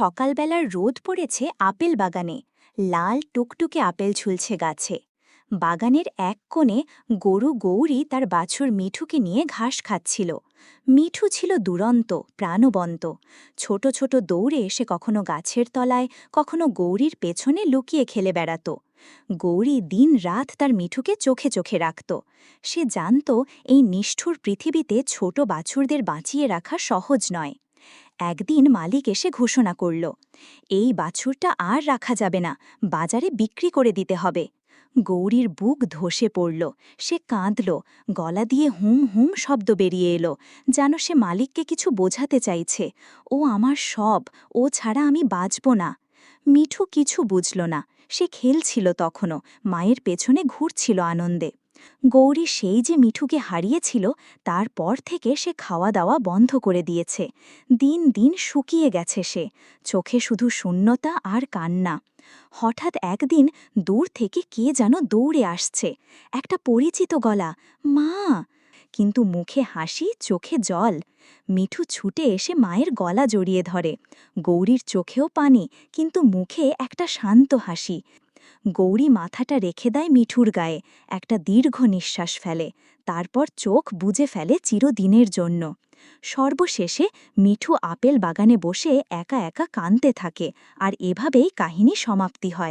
সকালবেলার রোদ পড়েছে আপেল বাগানে। লাল টুকটুকে আপেল ঝুলছে গাছে। বাগানের এক কোণে গরু গৌরী তার বাছুর মিঠুকে নিয়ে ঘাস খাচ্ছিল। মিঠু ছিল দুরন্ত, প্রাণবন্ত। ছোট ছোট দৌড়ে এসে কখনো গাছের তলায়, কখনো গৌরীর পেছনে লুকিয়ে খেলে বেড়াত। গৌরী দিন রাত তার মিঠুকে চোখে চোখে রাখত। সে জানত এই নিষ্ঠুর পৃথিবীতে ছোট বাছুরদের বাঁচিয়ে রাখা সহজ নয়। একদিন মালিক এসে ঘোষণা করল, এই বাছুরটা আর রাখা যাবে না, বাজারে বিক্রি করে দিতে হবে। গৌরীর বুক ধসে পড়ল, সে কাঁদল, গলা দিয়ে হুম হুম শব্দ বেরিয়ে এলো, যেন সে মালিককে কিছু বোঝাতে চাইছে, ও আমার সব, ও ছাড়া আমি বাঁচব না। মিঠু কিছু বুঝল না, সে খেলছিল তখনও, মায়ের পেছনে ঘুরছিল আনন্দে। গৌরী সেই যে মিঠুকে হারিয়েছিল তারপর থেকে সে খাওয়া দাওয়া বন্ধ করে দিয়েছে। দিন দিন শুকিয়ে গেছে সে। চোখে শুধু শূন্যতা আর কান্না। হঠাৎ একদিন দূর থেকে কে যেন দৌড়ে আসছে। একটা পরিচিত গলা, মা! কিন্তু মুখে হাসি, চোখে জল। মিঠু ছুটে এসে মায়ের গলা জড়িয়ে ধরে। গৌরীর চোখেও পানি, কিন্তু মুখে একটা শান্ত হাসি। গৌরী মাথাটা রেখে দেয় মিঠুর গায়ে, একটা দীর্ঘ নিঃশ্বাস ফেলে, তারপর চোখ বুঝে ফেলে চিরদিনের জন্য। সর্বশেষে মিঠু আপেল বাগানে বসে একা একা কানতে থাকে, আর এভাবেই কাহিনী সমাপ্তি হয়।